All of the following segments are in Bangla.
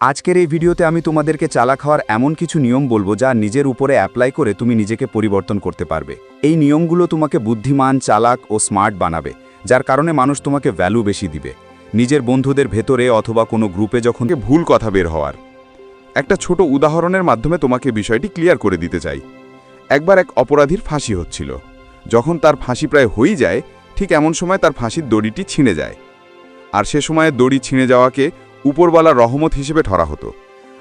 আজকের এই ভিডিওতে আমি তোমাদেরকে চালা খাওয়ার এমন কিছু নিয়ম বলব যা নিজের উপরে অ্যাপ্লাই করে তুমি নিজেকে পরিবর্তন করতে পারবে। এই নিয়মগুলো তোমাকে বুদ্ধিমান, চালাক ও স্মার্ট বানাবে, যার কারণে মানুষ তোমাকে ভ্যালু বেশি দিবে। নিজের বন্ধুদের ভেতরে অথবা কোনো গ্রুপে যখন ভুল কথা বের হওয়ার। একটা ছোট উদাহরণের মাধ্যমে তোমাকে বিষয়টি ক্লিয়ার করে দিতে চাই। একবার এক অপরাধীর ফাঁসি হচ্ছিল। যখন তার ফাঁসি প্রায় হয়ে যায়, ঠিক এমন সময় তার ফাঁসির দড়িটি ছিঁড়ে যায়। আর সে সময়ে দড়ি ছিঁড়ে যাওয়াকে উপরওয়ালা রহমত হিসেবে ধরা হতো,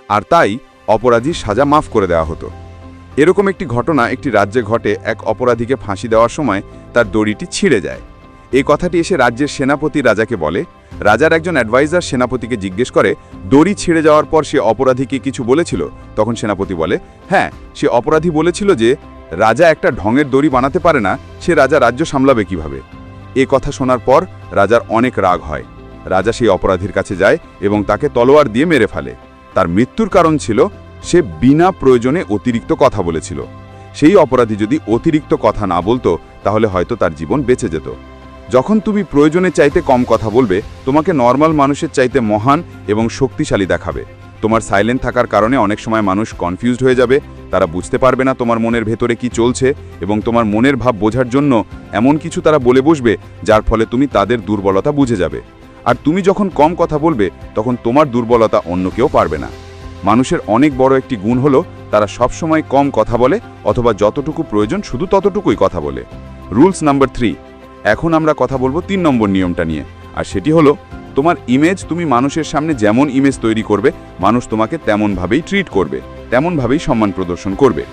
আর তাই অপরাধীর সাজা মাফ করে দেওয়া হতো। এরকম একটি ঘটনা একটি রাজ্যে ঘটে, এক অপরাধীকে ফাঁসি দেওয়ার সময় তার দড়িটি ছিঁড়ে যায়। এই কথাটি এসে রাজ্যের সেনাপতি রাজাকে বলে। রাজার একজন অ্যাডভাইজার সেনাপতিকে জিজ্ঞেস করে, দড়ি ছিঁড়ে যাওয়ার পর সে অপরাধীকে কিছু বলেছিল? তখন সেনাপতি বলে হ্যাঁ সে অপরাধী বলেছিল যে, রাজা একটা ঢঙের দড়ি বানাতে পারে না, সে রাজা রাজ্য সামলাবে কীভাবে? এ কথা শোনার পর রাজার অনেক রাগ হয়। রাজা সেই অপরাধীর কাছে যায় এবং তাকে তলোয়ার দিয়ে মেরে ফেলে। তার মৃত্যুর কারণ ছিল, সে বিনা প্রয়োজনে অতিরিক্ত কথা বলেছিল। সেই অপরাধী যদি অতিরিক্ত কথা না বলতো, তাহলে হয়তো তার জীবন বেঁচে যেত। যখন তুমি প্রয়োজনে চাইতে কম কথা বলবে, তোমাকে নর্মাল মানুষের চাইতে মহান এবং শক্তিশালী দেখাবে। তোমার সাইলেন্ট থাকার কারণে অনেক সময় মানুষ কনফিউজড হয়ে যাবে, তারা বুঝতে পারবে না তোমার মনের ভেতরে কি চলছে এবং তোমার মনের ভাব বোঝার জন্য এমন কিছু তারা বলে বসবে, যার ফলে তুমি তাদের দুর্বলতা বুঝে যাবে। আর তুমি যখন কম কথা বলবে, তখন তোমার দুর্বলতা অন্য কেউ পারবে না। মানুষের অনেক বড় একটি গুণ হলো, তারা সবসময় কম কথা বলে অথবা যতটুকু প্রয়োজন শুধু ততটুকুই কথা বলে। রুলস নাম্বার থ্রি, এখন আমরা কথা বলব তিন নম্বর নিয়মটা নিয়ে। আর সেটি হলো, তোমার ইমেজ তুমি মানুষের সামনে যেমন ইমেজ তৈরি করবে, মানুষ তোমাকে তেমনভাবেই ট্রিট করবে, তেমনভাবেই সম্মান প্রদর্শন করবে।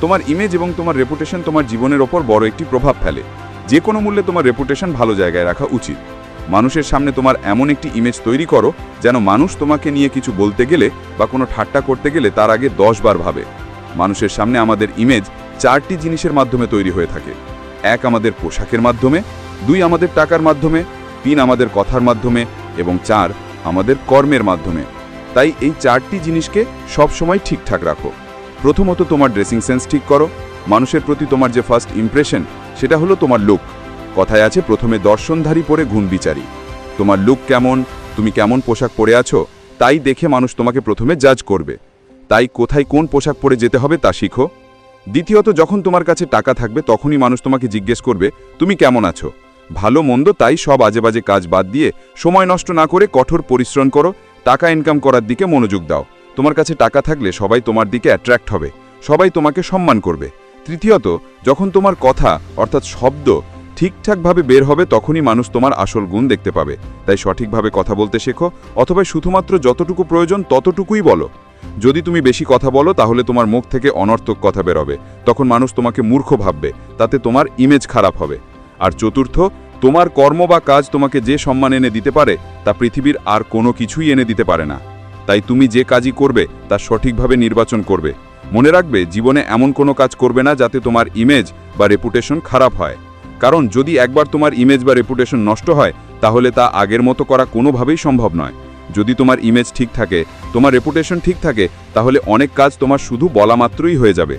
তোমার ইমেজ এবং তোমার রেপুটেশন তোমার জীবনের ওপর বড় একটি প্রভাব ফেলে। যে কোনো মূল্যে তোমার রেপুটেশন ভালো জায়গায় রাখা উচিত। মানুষের সামনে তোমার এমন একটি ইমেজ তৈরি করো যেন মানুষ তোমাকে নিয়ে কিছু বলতে গেলে বা কোনো ঠাট্টা করতে গেলে তার আগে দশ বার ভাবে। মানুষের সামনে আমাদের ইমেজ চারটি জিনিসের মাধ্যমে তৈরি হয়ে থাকে। এক আমাদের পোশাকের মাধ্যমে, দুই আমাদের টাকার মাধ্যমে, তিন আমাদের কথার মাধ্যমে এবং চার আমাদের কর্মের মাধ্যমে। তাই এই চারটি জিনিসকে সবসময় ঠিকঠাক রাখো। প্রথমত তোমার ড্রেসিং সেন্স ঠিক করো। মানুষের প্রতি তোমার যে ফার্স্ট ইমপ্রেশন সেটা হলো তোমার লুক কথায় আছে, প্রথমে দর্শনধারী পরে গুণ বিচারি। তোমার লুক কেমন? তুমি কেমন পোশাক পরে আছো? তাই দেখে মানুষ তোমাকে প্রথমে জাজ করবে। তাই কোথায় কোন পোশাক পরে যেতে হবে তা শিখো। দ্বিতীয়ত, যখন তোমার কাছে টাকা থাকবে, তখনই মানুষ তোমাকে জিজ্ঞেস করবে, তুমি কেমন আছো? ভালো মন্দ তাই সব আজে বাজে কাজ বাদ দিয়ে সময় নষ্ট না করে কঠোর পরিশ্রম করো, টাকা ইনকাম করার দিকে মনোযোগ দাও। তোমার কাছে টাকা থাকলে সবাই তোমার দিকে অ্যাট্রাক্ট হবে, সবাই তোমাকে সম্মান করবে। তৃতীয়ত, যখন তোমার কথা, অর্থাৎ শব্দ ঠিকঠাকভাবে বের হবে তখনই মানুষ তোমার আসল গুণ দেখতে পাবে। তাই সঠিকভাবে কথা বলতে শেখো, অথবা শুধুমাত্র যতটুকু প্রয়োজন ততটুকুই বলো। যদি তুমি বেশি কথা বলো, তাহলে তোমার মুখ থেকে অনর্থক কথা বেরোবে। তখন মানুষ তোমাকে মূর্খ ভাববে, তাতে তোমার ইমেজ খারাপ হবে। আর চতুর্থ, তোমার কর্ম বা কাজ তোমাকে যে সম্মান এনে দিতে পারে, তা পৃথিবীর আর কোনো কিছুই এনে দিতে পারে না। তাই তুমি যে কাজই করবে, তা সঠিকভাবে নির্বাচন করবে। মনে রাখবে, জীবনে এমন কোনো কাজ করবে না যাতে তোমার ইমেজ বা রেপুটেশন খারাপ হয়। কারণ যদি একবার তোমার ইমেজ বা রেপুটেশন নষ্ট হয়, তাহলে তা আগের মতো করা কোনোভাবেই সম্ভব নয়। যদি তোমার ইমেজ ঠিক থাকে, তোমার রেপুটেশন ঠিক থাকে, তাহলে অনেক কাজ তোমার শুধু বলা মাত্রই হয়ে যাবে।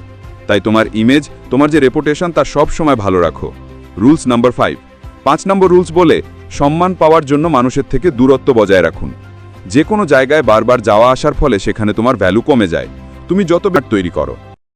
তাই তোমার ইমেজ তোমার যে রেপুটেশন তা সব সময় ভালো রাখো। রুলস নাম্বার ফাইভ পাঁচ নম্বর রুলস বলে, সম্মান পাওয়ার জন্য মানুষের থেকে দূরত্ব বজায় রাখুন। যে কোনো জায়গায় বারবার যাওয়া আসার ফলে সেখানে তোমার ভ্যালু কমে যায়। তুমি যত ব্যাট তৈরি করো।